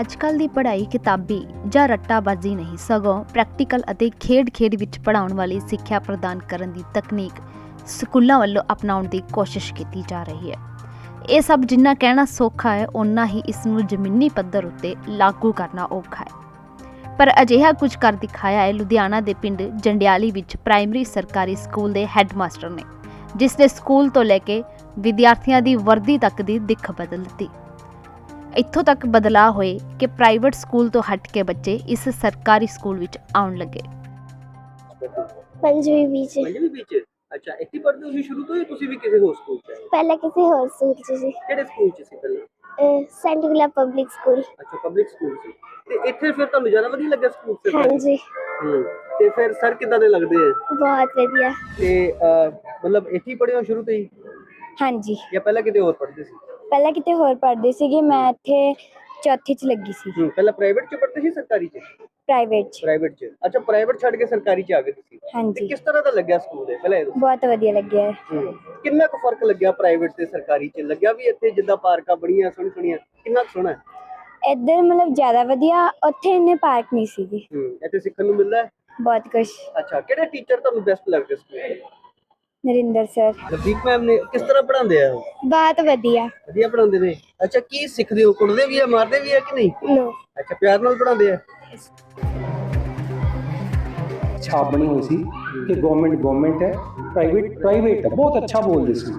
ਅੱਜਕੱਲ ਦੀ ਪੜ੍ਹਾਈ ਕਿਤਾਬੀ ਜਾਂ ਰੱਟਾਬਾਜ਼ੀ ਨਹੀਂ, ਸਗੋਂ ਪ੍ਰੈਕਟੀਕਲ ਅਤੇ ਖੇਡ-ਖੇਡ ਵਿੱਚ ਪੜ੍ਹਾਉਣ ਵਾਲੀ ਸਿੱਖਿਆ ਪ੍ਰਦਾਨ ਕਰਨ ਦੀ ਤਕਨੀਕ ਸਕੂਲਾਂ ਵੱਲੋਂ ਅਪਣਾਉਣ ਦੀ ਕੋਸ਼ਿਸ਼ ਕੀਤੀ ਜਾ ਰਹੀ ਹੈ। ਇਹ ਸਭ ਜਿੰਨਾ ਕਹਿਣਾ ਸੌਖਾ ਹੈ, ਓਨਾ ਹੀ ਇਸ ਨੂੰ ਜ਼ਮੀਨੀ ਪੱਧਰ ਉੱਤੇ ਲਾਗੂ ਕਰਨਾ ਔਖਾ ਹੈ। ਪਰ ਅਜਿਹਾ ਕੁਝ ਕਰ ਦਿਖਾਇਆ ਹੈ ਲੁਧਿਆਣਾ ਦੇ ਪਿੰਡ ਜੰਡਿਆਲੀ ਵਿੱਚ ਪ੍ਰਾਇਮਰੀ ਸਰਕਾਰੀ ਸਕੂਲ ਦੇ ਹੈੱਡਮਾਸਟਰ ਨੇ ਜਿਸ ਨੇ ਸਕੂਲ ਤੋਂ ਲੈ ਕੇ ਵਿਦਿਆਰਥੀਆਂ ਦੀ ਵਰਦੀ ਤੱਕ ਦੀ ਦਿੱਖ ਬਦਲ ਦਿੱਤੀ। ਇੱਥੋਂ ਤੱਕ ਬਦਲਾਅ ਹੋਏ ਕਿ ਪ੍ਰਾਈਵੇਟ ਸਕੂਲ ਤੋਂ ਹਟ ਕੇ ਬੱਚੇ ਇਸ ਸਰਕਾਰੀ ਸਕੂਲ ਵਿੱਚ ਆਉਣ ਲੱਗੇ। ਪੰਜਵੀਂ ਵਿੱਚ ਪੰਜਵੀਂ ਵਿੱਚ ਅੱਛਾ ਇੱਥੇ ਪੜ੍ਹਦੇ ਹੋ ਸ਼ੁਰੂ ਤੋਂ ਹੀ ਤੁਸੀਂ ਵੀ ਕਿਸੇ ਹੋਰ ਸਕੂਲ ਚ ਆਏ? ਪਹਿਲਾਂ ਕਿਸੇ ਹੋਰ ਸਕੂਲ 'ਚ ਸੀ। ਕਿਹੜੇ ਸਕੂਲ ਚ ਸੀ ਪਹਿਲਾਂ? Saint Gulab public school. ਅੱਛਾ ਪਬਲਿਕ ਸਕੂਲ ਸੀ। ਤੇ ਇੱਥੇ ਫਿਰ ਤੁਹਾਨੂੰ ਜ਼ਿਆਦਾ ਵਧੀਆ ਲੱਗਿਆ ਸਕੂਲ ਕੇ? ਹਾਂਜੀ। ਹੂੰ ਤੇ ਫਿਰ ਸਰ ਕਿੱਦਾਂ ਦੇ ਲੱਗਦੇ ਆ? ਬਹੁਤ ਵਧੀਆ। ਤੇ ਅਹ, ਮਤਲਬ ਇੱਥੇ ਹੀ ਪੜ੍ਹੇ ਹੋ ਸ਼ੁਰੂ ਤੋਂ ਹੀ? ਹਾਂਜੀ। ਜਾਂ ਪਹਿਲਾਂ ਕਿਤੇ ਹੋਰ ਪੜ੍ਹਦੇ ਸੀ? ਪਹਿਲਾਂ ਕਿਤੇ ਹੋਰ ਪੜ੍ਹਦੀ ਸੀਗੀ ਮੈਂ ਇੱਥੇ ਚੌਥੀ ਚ ਲੱਗੀ ਸੀ। ਹੂੰ ਪਹਿਲਾਂ ਪ੍ਰਾਈਵੇਟ ਚ ਪੜ੍ਹਦੇ ਸੀ ਸਰਕਾਰੀ ਚ? ਪ੍ਰਾਈਵੇਟ ਚ। ਪ੍ਰਾਈਵੇਟ ਚ। ਅੱਛਾ ਪ੍ਰਾਈਵੇਟ ਛੱਡ ਕੇ ਸਰਕਾਰੀ ਚ ਆ ਗਏ ਤੁਸੀਂ। ਤੇ ਹਾਂਜੀ। ਕਿਸ ਤਰ੍ਹਾਂ ਦਾ ਲੱਗਿਆ ਸਕੂਲ ਪਹਿਲਾਂ ਇਹ ਦੱਸੋ। ਬਹੁਤ ਵਧੀਆ ਲੱਗਿਆ ਹੈ। ਹੂੰ। ਕਿੰਨਾ ਕੁ ਫ਼ਰਕ ਲੱਗਿਆ ਪ੍ਰਾਈਵੇਟ ਤੇ ਸਰਕਾਰੀ ਚ? ਲੱਗਿਆ ਵੀ ਇੱਥੇ ਜਿੱਦਾਂ ਪਾਰਕਾਂ ਬਣੀਆਂ ਸੋਹਣੀ ਸੋਹਣੀਆਂ ਕਿੰਨਾ ਕੁ ਸੋਹਣਾ? ਹੈ ਇੱਧਰ ਮਤਲਬ ਜ਼ਿਆਦਾ ਵਧੀਆ ਉੱਥੇ ਇੰਨੇ ਪਾਰਕ ਨਹੀਂ ਸੀਗੇ। ਹੂੰ। ਇੱਥੇ ਸਿੱਖਣ ਨੂੰ ਮਿਲਦਾ ਹੈ? ਬਹੁਤ ਕੁਝ ਅੱਛਾ ਕਿਹੜੇ ਟੀਚਰ ਤੁਹਾਨੂੰ ਬੈਸਟ ਲੱਗਦੇ ਸਕੂਲ ਦੇ? ਨਰਿੰਦਰ ਸਰ। ਲਵਦੀਪ ਮੈਮ ਨੇ ਕਿਸ ਤਰ੍ਹਾਂ ਪੜ੍ਹਾਉਂਦੇ ਆ? ਉਹ ਬਹੁਤ ਵਧੀਆ। ਵਧੀਆ ਪੜ੍ਹਾਉਂਦੇ ਨੇ। ਅੱਛਾ ਕੀ ਸਿੱਖਦੇ ਹੋ? ਕੁੱਟਦੇ ਵੀ ਆ ਮਾਰਦੇ ਵੀ ਆ ਕਿ ਨਹੀਂ? ਨੋ ਅੱਛਾ ਪਿਆਰ ਨਾਲ ਪੜ੍ਹਾਉਂਦੇ ਆ? ਹੋਈ ਸੀ ਕਿ ਗਵਰਨਮੈਂਟ ਗਵਰਨਮੈਂਟ ਹੈ ਪ੍ਰਾਈਵੇਟ ਪ੍ਰਾਈਵੇਟ ਹੈ। ਬਹੁਤ ਅੱਛਾ ਬੋਲਦੇ ਸੀ।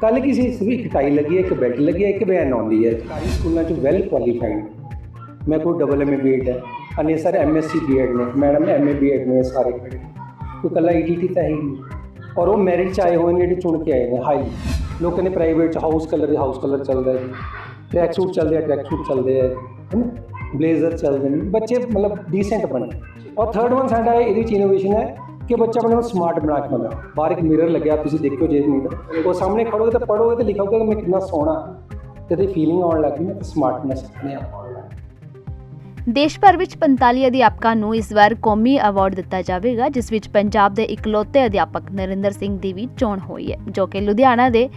ਕੱਲ ਕੀ ਸੀ? ਇੱਕ ਟਾਈ ਲੱਗੀ ਹੈ ਇੱਕ ਬੈਲਟ ਲੱਗੀ ਹੈ ਇੱਕ ਬੈਨ ਆਉਂਦੀ ਹੈ। ਸਰਕਾਰੀ ਸਕੂਲਾਂ ਚ ਵੈਲ ਕੁਆਲੀਫਾਈਡ ਮੈਂ ਕੋਈ ਡਬਲ ਐਮ ਏ ਬੀਐਡ ਹੈ। ਅਨੇ sir M S C BEd ਨੇ। ਮੈਡਮ ਐਮ ਏ ਬੀਐਡ ਨੇ ਸਾਰੇ ਕੋਈ ਕੱਲਾ ਈਟੀਟੀ ਤਾਂ ਹੈ ਹੀ ਨਹੀਂ। ਔਰ ਉਹ ਮੈਰਿਟ ਚ ਆਏ ਹੋਏ ਨੇ ਜਿਹੜੇ ਚੁਣ ਕੇ ਆਏ ਨੇ, ਹਾਈ। ਲੋਕਾਂ ਨੇ ਪ੍ਰਾਈਵੇਟ ਚ ਹਾਊਸ ਕਲਰ ਹਾਊਸ ਕਲਰ ਚੱਲਦਾ ਹੈ ਟਰੈਕ ਸੂਟ ਚੱਲਦੇ ਆ ਟਰੈਕ ਸੂਟ ਚੱਲਦੇ ਆ ਬਲੇਜ਼ਰ ਚੱਲਦੇ ਨੇ? ਬੱਚੇ ਮਤਲਬ ਡੀਸੈਂਟ ਬਣੇ। ਔਰ ਥਰਡ ਵਨ ਸਾਡਾ ਇਹਦੇ ਵਿੱਚ ਇਨੋਵੇਸ਼ਨ ਹੈ ਕਿ ਬੱਚਾ ਆਪਣੇ ਨੂੰ ਸਮਾਰਟ ਬਣਾ ਕੇ ਬੰਦਾ ਬਾਹਰ ਇੱਕ ਮਿਰਰ ਲੱਗਿਆ, ਤੁਸੀਂ ਦੇਖਿਓ ਜੇ ਨਹੀਂ ਤਾਂ। ਉਹ ਸਾਹਮਣੇ ਖੜੋਗੇ ਤਾਂ ਪੜੋਗੇ ਤਾਂ ਲਿਖੋਗੇ ਕਿ ਮੈਂ ਕਿੰਨਾ ਸੋਹਣਾ। ਤੇ ਤੇ ਫੀਲਿੰਗ ਆਉਣ ਲੱਗੀ ਨਾ ਸਮਾਰਟਨੈਸ ਆਪਣੇ ਆਪ ਆਉਣ ਲੱਗ ਦੇਸ਼ ਭਰ ਵਿੱਚ 45 ਅਧਿਆਪਕਾਂ ਨੂੰ ਇਸ ਵਾਰ ਕੌਮੀ ਅਵਾਰਡ ਦਿੱਤਾ ਜਾਵੇਗਾ, ਜਿਸ ਵਿੱਚ ਪੰਜਾਬ ਦੇ ਇਕਲੌਤੇ ਅਧਿਆਪਕ ਨਰਿੰਦਰ ਸਿੰਘ ਦੀ ਵੀ ਚੋਣ ਹੋਈ ਹੈ, ਜੋ ਕਿ ਲੁਧਿਆਣਾ ਦੇ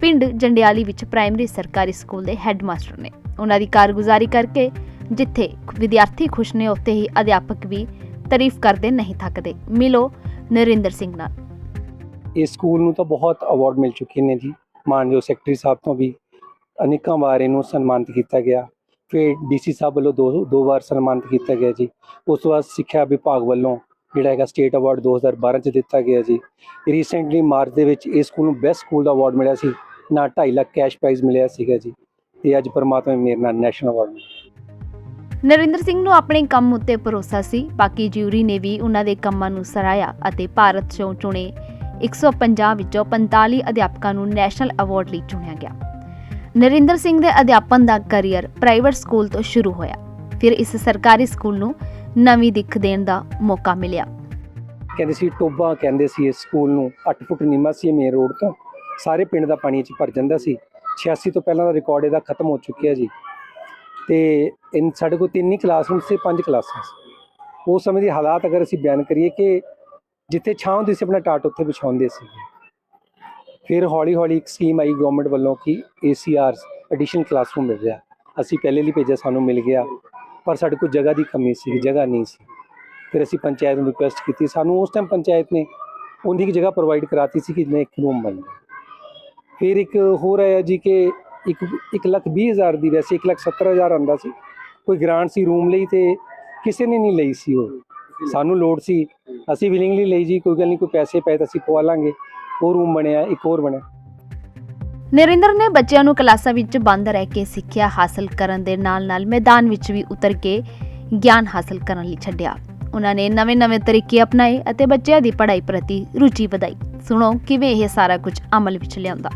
ਪਿੰਡ ਜੰਡਿਆਲੀ ਵਿੱਚ ਪ੍ਰਾਇਮਰੀ ਸਰਕਾਰੀ ਸਕੂਲ ਦੇ ਹੈੱਡਮਾਸਟਰ ਨੇ। ਉਹਨਾਂ ਦੀ ਕਾਰਗੁਜ਼ਾਰੀ ਕਰਕੇ ਜਿੱਥੇ ਵਿਦਿਆਰਥੀ ਖੁਸ਼ ਨੇ, ਉੱਥੇ ਹੀ ਅਧਿਆਪਕ ਵੀ ਤਾਰੀਫ ਕਰਦੇ ਨਹੀਂ ਥੱਕਦੇ। ਮਿਲੋ ਨਰਿੰਦਰ ਸਿੰਘ ਨਾਲ। ਇਸ ਸਕੂਲ ਨੂੰ ਤਾਂ ਬਹੁਤ ਅਵਾਰਡ ਮਿਲ ਚੁੱਕੇ ਨੇ ਜੀ। ਮਾਨਯੋਗ ਸੈਕਟਰੀ ਸਾਹਿਬ ਤੋਂ ਵੀ ਅਨੇਕਾਂ ਵਾਰ ਇਹਨੂੰ ਸਨਮਾਨਿਤ ਕੀਤਾ ਗਿਆ। ਫਿਰ ਡੀਸੀ ਸਾਹਿਬ ਵੱਲੋਂ ਦੋ ਦੋ ਵਾਰ ਸਨਮਾਨਿਤ ਕੀਤਾ ਗਿਆ ਜੀ। ਉਸ ਤੋਂ ਬਾਅਦ ਸਿੱਖਿਆ ਵਿਭਾਗ ਵੱਲੋਂ ਜਿਹੜਾ ਹੈਗਾ ਸਟੇਟ ਅਵਾਰਡ 2012 ਚ ਦਿੱਤਾ ਗਿਆ ਜੀ। ਰੀਸੈਂਟਲੀ ਮਾਰਚ ਦੇ ਵਿੱਚ ਇਸ ਸਕੂਲ ਨੂੰ ਬੈਸਟ ਸਕੂਲ ਦਾ ਅਵਾਰਡ ਮਿਲਿਆ ਸੀ ਨਾ 2.5 ਲੱਖ ਕੈਸ਼ ਪ੍ਰਾਈਜ਼ ਮਿਲਿਆ ਸੀਗਾ ਜੀ। ਤੇ ਅੱਜ ਪਰਮਾਤਮਾ ਨੇ ਮੇਰੇ ਨਾਲ ਨੈਸ਼ਨਲ ਅਵਾਰਡ ਮਿਲਿਆ। ਨਰਿੰਦਰ ਸਿੰਘ ਨੂੰ ਆਪਣੇ ਕੰਮ ਉੱਤੇ ਭਰੋਸਾ ਸੀ, ਬਾਕੀ ਜਿਊਰੀ ਨੇ ਵੀ ਉਹਨਾਂ ਦੇ ਕੰਮਾਂ ਨੂੰ ਸਰਾਇਆ ਅਤੇ ਭਾਰਤ ਚੋਂ ਚੁਣੇ 150 ਵਿੱਚੋਂ 45 ਅਧਿਆਪਕਾਂ ਨੂੰ ਨੈਸ਼ਨਲ ਅਵਾਰਡ ਲਈ ਚੁਣਿਆ ਗਿਆ। ਨਰਿੰਦਰ ਸਿੰਘ ਦੇ ਅਧਿਆਪਨ ਦਾ ਕੈਰੀਅਰ ਪ੍ਰਾਈਵੇਟ ਸਕੂਲ ਤੋਂ ਸ਼ੁਰੂ ਹੋਇਆ। ਫਿਰ ਇਸ ਸਰਕਾਰੀ ਸਕੂਲ ਨੂੰ ਨਵੀਂ ਦਿੱਖ ਦੇਣ ਦਾ ਮੌਕਾ ਮਿਲਿਆ। ਕਹਿੰਦੇ ਸੀ ਟੋਬਾ ਕਹਿੰਦੇ ਸੀ ਇਸ ਸਕੂਲ ਨੂੰ 8 ਫੁੱਟ ਨੀਮਾ ਸੀ ਮੇਨ ਰੋਡ ਤੋਂ। ਸਾਰੇ ਪਿੰਡ ਦਾ ਪਾਣੀ 'ਚ ਭਰ ਜਾਂਦਾ ਸੀ। 86 ਤੋਂ ਪਹਿਲਾਂ ਦਾ ਰਿਕਾਰਡ ਇਹਦਾ ਖਤਮ ਹੋ ਚੁੱਕਿਆ ਜੀ। ਤੇ ਇਨ, ਸਾਡੇ ਕੋਲ ਤਿੰਨ ਹੀ ਕਲਾਸਰੂਮ ਸੀ ਪੰਜ ਕਲਾਸਾਂ ਸੀ ਉਸ ਸਮੇਂ ਦੇ ਹਾਲਾਤ ਅਗਰ ਅਸੀਂ ਬਿਆਨ ਕਰੀਏ ਕਿ ਜਿੱਥੇ ਛਾਂ ਹੁੰਦੀ ਸੀ, ਆਪਣਾ ਟਾਟ ਉੱਥੇ ਵਿਛਾਉਂਦੇ ਸੀ। ਫਿਰ ਹੌਲੀ ਹੌਲੀ ਇੱਕ ਸਕੀਮ ਆਈ ਗਵਰਨਮੈਂਟ ਵੱਲੋਂ ਕਿ ACRs ਐਡੀਸ਼ਨ ਕਲਾਸਰੂਮ ਮਿਲ ਰਿਹਾ। ਅਸੀਂ ਪਹਿਲੇ ਲਈ ਭੇਜਿਆ, ਸਾਨੂੰ ਮਿਲ ਗਿਆ, ਪਰ ਸਾਡੇ ਕੋਲ ਜਗ੍ਹਾ ਦੀ ਕਮੀ ਸੀ, ਜਗ੍ਹਾ ਨਹੀਂ ਸੀ। ਫਿਰ ਅਸੀਂ ਪੰਚਾਇਤ ਨੂੰ ਰਿਕੁਐਸਟ ਕੀਤੀ। ਸਾਨੂੰ ਉਸ ਟਾਈਮ ਪੰਚਾਇਤ ਨੇ ਉਹਦੀ ਇੱਕ ਜਗ੍ਹਾ ਪ੍ਰੋਵਾਈਡ ਕਰਾਤੀ ਸੀ ਕਿ ਜਿਹਨੇ ਇੱਕ ਰੂਮ ਬਣ ਗਿਆ ਫਿਰ ਇੱਕ ਹੋਰ ਆਇਆ ਜੀ ਕਿ ਇੱਕ ਇੱਕ ਲੱਖ ਵੀਹ ਹਜ਼ਾਰ ਦੀ ਵੈਸੇ ਇੱਕ ਲੱਖ ਸੱਤਰ ਹਜ਼ਾਰ ਆਉਂਦਾ ਸੀ। ਕੋਈ ਗ੍ਰਾਂਟ ਸੀ ਰੂਮ ਲਈ ਤੇ ਕਿਸੇ ਨੇ ਨਹੀਂ ਲਈ ਸੀ ਉਹ। ਸਾਨੂੰ ਲੋੜ ਸੀ। ਅਸੀਂ ਵਿਲਿੰਗਲੀ ਲਈ ਜੀ, ਕੋਈ ਗੱਲ ਨਹੀਂ, ਕੋਈ ਪੈਸੇ ਪਏ ਤਾਂ ਅਸੀਂ ਪਵਾ ਲਾਂਗੇ। ਉਹ ਰੂਮ ਬਣਿਆ ਇੱਕ ਹੋਰ ਬਣਿਆ। ਨਰਿੰਦਰ ਨੇ ਬੱਚਿਆਂ ਨੂੰ ਕਲਾਸਾਂ ਵਿੱਚ ਬੰਦ ਰਹਿ ਕੇ ਸਿੱਖਿਆ ਹਾਸਲ ਕਰਨ ਦੇ ਨਾਲ-ਨਾਲ ਮੈਦਾਨ ਵਿੱਚ ਵੀ ਉਤਰ ਕੇ ਗਿਆਨ ਹਾਸਲ ਕਰਨ ਲਈ ਛੱਡਿਆ। ਉਹਨਾਂ ਨੇ ਨਵੇਂ-ਨਵੇਂ ਤਰੀਕੇ ਅਪਣਾਏ ਅਤੇ ਬੱਚਿਆਂ ਦੀ ਪੜ੍ਹਾਈ ਪ੍ਰਤੀ ਰੁਚੀ ਵਧਾਈ। ਸੁਣੋ ਕਿਵੇਂ ਇਹ ਸਾਰਾ ਕੁਝ ਅਮਲ ਵਿੱਚ ਲਿਆਂਦਾ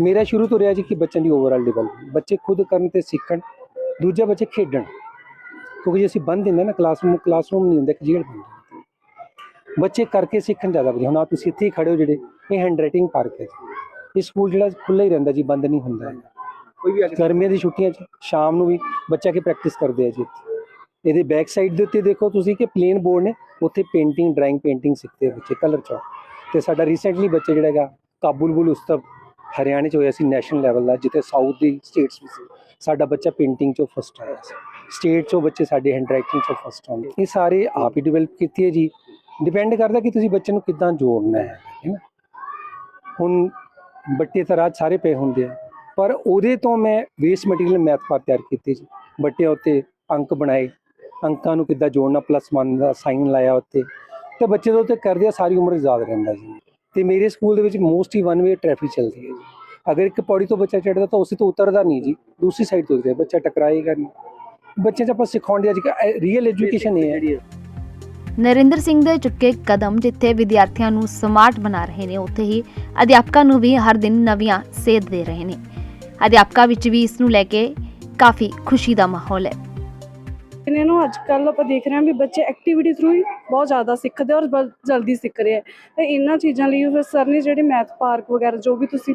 ਮੇਰਾ ਸ਼ੁਰੂ ਤੋਂ ਰਿਹਾ ਜੀ ਕਿ ਬੱਚਿਆਂ ਦੀ ਓਵਰਆਲ ਡਿਵੈਲਪਮੈਂਟ ਬੱਚੇ ਖੁਦ ਕਰਨ ਤੇ ਸਿੱਖਣ ਦੂਜੇ ਬੱਚੇ ਖੇਡਣ। ਕਿਉਂਕਿ ਜੇ ਅਸੀਂ ਬੰਦ ਦਿੰਦੇ ਨਾ ਕਲਾਸਰੂਮ ਕਲਾਸਰੂਮ ਨਹੀਂ ਹੁੰਦਾ ਇੱਕ ਜੇਲ੍ਹ ਬਣ ਜਾਂਦੀ ਹੈ। ਬੱਚੇ ਕਰਕੇ ਸਿੱਖਣ ਜ਼ਿਆਦਾ ਵਧੀਆ। ਹੁਣ ਆ ਤੁਸੀਂ ਇੱਥੇ ਹੀ ਖੜੇ ਹੋ ਜਿਹੜੇ ਇਹ ਹੈਂਡਰਾਈਟਿੰਗ ਪਾਰਕ ਹੈ ਜੀ। ਇਹ ਸਕੂਲ ਜਿਹੜਾ ਖੁੱਲ੍ਹਾ ਹੀ ਰਹਿੰਦਾ ਜੀ ਬੰਦ ਨਹੀਂ ਹੁੰਦਾ ਕੋਈ ਵੀ ਗਰਮੀਆਂ ਦੀ ਛੁੱਟੀਆਂ 'ਚ ਸ਼ਾਮ ਨੂੰ ਵੀ ਬੱਚਾ ਕੇ ਪ੍ਰੈਕਟਿਸ ਕਰਦੇ ਆ ਜੀ ਇੱਥੇ। ਇਹਦੇ ਬੈਕ ਸਾਈਡ ਦੇ ਉੱਤੇ ਦੇਖੋ ਤੁਸੀਂ ਕਿ ਪਲੇਨ ਬੋਰਡ ਨੇ ਉੱਥੇ ਪੇਂਟਿੰਗ ਡਰਾਇੰਗ ਪੇਂਟਿੰਗ ਸਿੱਖਦੇ ਆ ਬੱਚੇ ਕਲਰ ਚੌਕ ਤੇ ਸਾਡਾ ਰੀਸੈਂਟਲੀ ਬੱਚਾ ਜਿਹੜਾ ਹੈਗਾ ਕਾਬੁਲ ਬੁਲ ਉਸਤਵ ਹਰਿਆਣੇ ਚ ਹੋਇਆ ਸੀ ਨੈਸ਼ਨਲ ਲੈਵਲ ਦਾ ਜਿੱਥੇ ਸਾਊਥ ਦੀ ਸਟੇਟਸ ਵਿੱਚ ਸੀ। ਸਾਡਾ ਬੱਚਾ ਪੇਂਟਿੰਗ ਚੋਂ ਫਸਟ ਆਇਆ ਸੀ। ਸਟੇਟ ਚੋਂ ਬੱਚੇ ਸਾਡੇ ਹੈਂਡ ਰਾਈਟਿੰਗ ਚੋਂ ਫਸਟ ਆਉਂਦੇ ਇਹ ਸਾਰੇ ਆਪ ਹੀ ਡਿਵੈਲਪ ਕੀਤੀ ਹੈ ਜੀ। ਡਿਪੈਂਡ ਕਰਦਾ ਕਿ ਤੁਸੀਂ ਬੱਚੇ ਨੂੰ ਕਿੱਦਾਂ ਜੋੜਨਾ ਹੈ ਹੈ ਨਾ? ਹੁਣ ਬੱਟੇ ਤਾਂ ਰਾਜ ਸਾਰੇ ਪਏ ਹੁੰਦੇ ਆ, ਪਰ ਉਹਦੇ ਤੋਂ ਮੈਂ ਵੇਸਟ ਮਟੀਰੀਅਲ ਮੈਥ ਪਾਰ ਤਿਆਰ ਕੀਤੀ ਜੀ ਬੱਟਿਆਂ ਉੱਤੇ ਅੰਕ ਬਣਾਏ, ਅੰਕਾਂ ਨੂੰ ਕਿੱਦਾਂ ਜੋੜਨਾ ਪਲੱਸ 1 ਦਾ ਸਾਈਨ ਲਾਇਆ ਉੱਤੇ, ਤੇ ਬੱਚੇ ਦੇ ਉੱਤੇ ਕਰਦੇ ਆ, ਸਾਰੀ ਉਮਰ ਯਾਦ ਰਹਿੰਦਾ ਜੀ। ਤੇ ਮੇਰੇ ਸਕੂਲ ਦੇ ਵਿੱਚ ਮੋਸਟਲੀ ਵਨ ਵੇ ਟ੍ਰੈਫਿਕ ਚੱਲਦੀ ਹੈ ਜੀ। ਅਗਰ ਇੱਕ ਪੌੜੀ ਤੋਂ ਬੱਚਾ ਚੜਦਾ ਤਾਂ ਉਸੇ ਤੋਂ ਉਤਰਦਾ ਨਹੀਂ ਜੀ, ਦੂਸਰੀ ਸਾਈਡ ਤੋਂ ਉਤਰਦਾ ਬੱਚਾ ਟਕਰਾਏਗਾ ਨਹੀਂ। ਬੱਚੇ 'ਚ ਆਪਾਂ ਸਿਖਾਉਂਦੇ ਦੀ ਅੱਜ ਰੀਅਲ ਐਜੂਕੇਸ਼ਨ ਇਹ ਹੈ। ਜਿਹੜੀ ਨਰਿੰਦਰ ਸਿੰਘ ਦੇ ਚੁੱਕੇ ਕਦਮ, ਜਿੱਥੇ ਵਿਦਿਆਰਥੀਆਂ ਨੂੰ ਸਮਾਰਟ ਬਣਾ ਰਹੇ ਨੇ, ਉੱਥੇ ਹੀ ਅਧਿਆਪਕਾਂ ਨੂੰ ਵੀ ਹਰ ਦਿਨ ਨਵੀਆਂ ਸੇਧ ਦੇ ਰਹੇ ਨੇ। ਅਧਿਆਪਕਾਂ ਵਿੱਚ ਵੀ ਇਸ ਨੂੰ ਲੈ ਕੇ ਕਾਫੀ ਖੁਸ਼ੀ ਦਾ ਮਾਹੌਲ ਹੈ। ਇਹਨਾਂ ਨੂੰ ਅੱਜ ਕੱਲ ਆਪਾਂ ਦੇਖ ਰਹੇ ਹਾਂ ਵੀ ਬੱਚੇ ਐਕਟੀਵਿਟੀ ਥਰੂ ਹੀ ਬਹੁਤ ਜ਼ਿਆਦਾ ਸਿੱਖਦੇ ਔਰ ਬਹੁਤ ਜਲਦੀ ਸਿੱਖ ਰਹੇ ਆ। ਤੇ ਇਹਨਾਂ ਚੀਜ਼ਾਂ ਲਈ ਫਿਰ ਸਰ ਨੇ ਜਿਹੜੇ ਮੈਥ ਪਾਰਕ ਵਗੈਰਾ, ਜੋ ਵੀ ਤੁਸੀਂ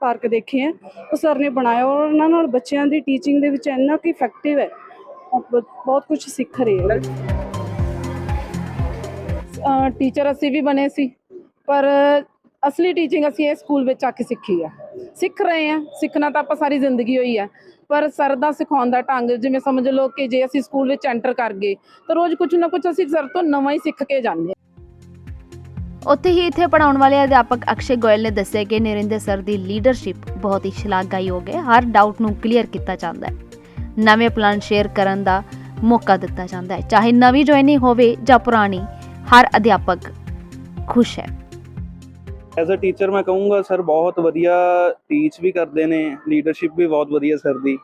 ਪਾਰਕ ਦੇਖੇ ਆ, ਉਹ ਸਰ ਨੇ ਬਣਾਇਆ ਔਰ ਉਹਨਾਂ ਨਾਲ ਬੱਚਿਆਂ ਦੀ ਟੀਚਿੰਗ ਦੇ ਵਿੱਚ ਇੰਨਾ ਕਿ ਇਫੈਕਟਿਵ ਹੈ। ਬ- ਬਹੁਤ ਕੁਝ ਸਿੱਖ ਰਹੇ ਆ। ਟੀਚਰ ਅਸੀਂ ਵੀ ਬਣੇ ਸੀ, ਪਰ ਅਸਲੀ ਟੀਚਿੰਗ ਅਸੀਂ ਇਹ ਸਕੂਲ ਵਿੱਚ ਆ ਕੇ ਸਿੱਖੀ ਆ। ਸਿੱਖ ਰਹੇ ਆ, ਸਿੱਖਣਾ ਤਾਂ ਆਪਾਂ ਸਾਰੀ ਜ਼ਿੰਦਗੀ ਹੋਈ ਆ, ਪਰ ਸਰ ਦਾ ਸਿਖਾਉਣ ਦਾ ਢੰਗ, ਜਿਵੇਂ ਸਮਝ ਲਓ ਕਿ ਜੇ ਅਸੀਂ ਸਕੂਲ ਵਿੱਚ ਐਂਟਰ ਕਰ ਗਏ, ਤਾਂ ਰੋਜ਼ ਕੁਝ ਨਾ ਕੁਝ ਅਸੀਂ ਸਰ ਤੋਂ ਨਵਾਂ ਹੀ ਸਿੱਖ ਕੇ ਜਾਂਦੇ ਹਾਂ। ਉੱਥੇ ਹੀ ਇੱਥੇ ਪੜਾਉਣ ਵਾਲੇ ਅਧਿਆਪਕ ਅਕਸ਼ੇ ਗੋਇਲ ਨੇ ਦੱਸਿਆ ਕਿ ਨਰਿੰਦਰ ਸਰ ਦੀ ਲੀਡਰਸ਼ਿਪ ਬਹੁਤ ਹੀ ਸ਼ਲਾਘਾਯੋਗ ਹੈ ਹਰ ਡਾਊਟ ਨੂੰ ਕਲੀਅਰ ਕੀਤਾ ਜਾਂਦਾ ਹੈ। ਨਵੇਂ ਪਲਾਨ ਸ਼ੇਅਰ ਕਰਨ ਦਾ ਮੌਕਾ ਦਿੱਤਾ ਜਾਂਦਾ ਹੈ, ਚਾਹੇ ਨਵੀਂ ਜੁਆਇਨਿੰਗ ਹੋਵੇ ਜਾਂ ਪੁਰਾਣੀ। ਹਰ ਅਧਿਆਪਕ ਖੁਸ਼ ਹੈ। ਐਜ਼ ਅ ਟੀਚਰ ਮੈਂ ਕਹੂੰਗਾ ਸਰ ਬਹੁਤ ਵਧੀਆ ਟੀਚ ਵੀ ਕਰਦੇ ਨੇ ਲੀਡਰਸ਼ਿਪ ਵੀ ਬਹੁਤ ਵਧੀਆ ਸਰ ਦੀ।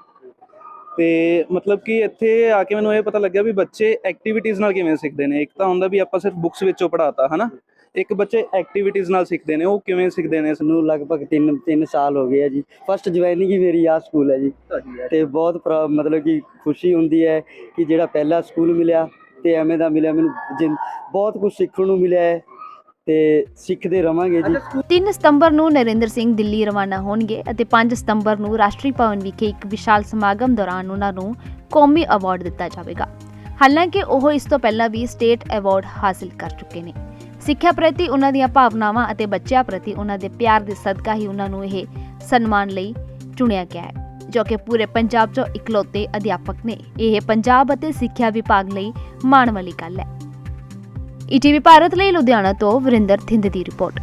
ਤੇ ਮਤਲਬ ਕਿ ਇੱਥੇ ਆ ਕੇ ਮੈਨੂੰ ਇਹ ਪਤਾ ਲੱਗਿਆ ਵੀ ਬੱਚੇ ਐਕਟੀਵਿਟੀਜ਼ ਨਾਲ ਕਿਵੇਂ ਸਿੱਖਦੇ ਨੇ। ਇੱਕ ਤਾਂ ਹੁੰਦਾ ਵੀ ਆਪਾਂ ਸਿਰਫ ਬੁੱਕਸ ਵਿੱਚੋਂ ਪੜਾਤਾ ਹਨਾ? ਇੱਕ ਬੱਚੇ ਐਕਟੀਵਿਟੀਜ਼ ਨਾਲ ਸਿੱਖਦੇ ਨੇ ਉਹ ਕਿਵੇਂ ਸਿੱਖਦੇ ਨੇ? ਨੂੰ ਲਗਭਗ 3 3 ਸਾਲ ਹੋ ਗਏ ਆ ਜੀ। ਫਸਟ ਜੁਆਇਨਿੰਗ ਹੀ ਮੇਰੀ ਆ ਸਕੂਲ ਹੈ ਜੀ। ਤੇ ਬਹੁਤ ਪ੍ਰਾ- ਮਤਲਬ ਕਿ ਖੁਸ਼ੀ ਹੁੰਦੀ ਹੈ ਕਿ ਜਿਹੜਾ ਪਹਿਲਾ ਸਕੂਲ ਮਿਲਿਆ ਤੇ ਐਵੇਂ ਦਾ ਮਿਲਿਆ ਮੈਨੂੰ ਬਹੁਤ ਕੁਝ ਸਿੱਖਣ ਨੂੰ ਮਿਲਿਆ ਹੈ ਤੇ ਸਿੱਖਦੇ ਰਵਾਂਗੇ ਜੀ। 3 ਸਤੰਬਰ ਨੂੰ ਨਰਿੰਦਰ ਸਿੰਘ ਦਿੱਲੀ ਰਵਾਨਾ ਹੋਣਗੇ ਅਤੇ 5 ਸਤੰਬਰ ਨੂੰ ਰਾਸ਼ਟਰੀ ਭਵਨ ਵਿਖੇ ਇੱਕ ਵਿਸ਼ਾਲ ਸਮਾਗਮ ਦੌਰਾਨ ਉਹਨਾਂ ਨੂੰ ਕੌਮੀ ਅਵਾਰਡ ਦਿੱਤਾ ਜਾਵੇਗਾ। ਹਾਲਾਂਕਿ ਉਹ ਇਸ ਤੋਂ ਪਹਿਲਾਂ ਵੀ ਸਟੇਟ ਅਵਾਰਡ ਹਾਸਲ ਕਰ ਚੁੱਕੇ ਨੇ। ਸਿੱਖਿਆ ਪ੍ਰਤੀ ਉਹਨਾਂ ਦੀਆਂ ਭਾਵਨਾਵਾਂ ਅਤੇ ਬੱਚਿਆਂ ਪ੍ਰਤੀ ਉਹਨਾਂ ਦੇ ਪਿਆਰ ਦੇ ਸਦਕਾ ਹੀ ਉਹਨਾਂ ਨੂੰ ਇਹ ਸਨਮਾਨ ਲਈ ਚੁਣਿਆ ਗਿਆ ਹੈ। ਜੋ ਕਿ ਪੂਰੇ ਪੰਜਾਬ 'ਚੋਂ ਇਕਲੌਤੇ ਅਧਿਆਪਕ ਨੇ। ਇਹ ਪੰਜਾਬ ਅਤੇ ਸਿੱਖਿਆ ਵਿਭਾਗ ਲਈ ਮਾਣ ਵਾਲੀ ਗੱਲ ਹੈ। ਈਟੀਵੀ ਭਾਰਤ ਲਈ ਲੁਧਿਆਣਾ ਤੋਂ ਵਰਿੰਦਰ ਥਿੰਦ ਦੀ ਰਿਪੋਰਟ।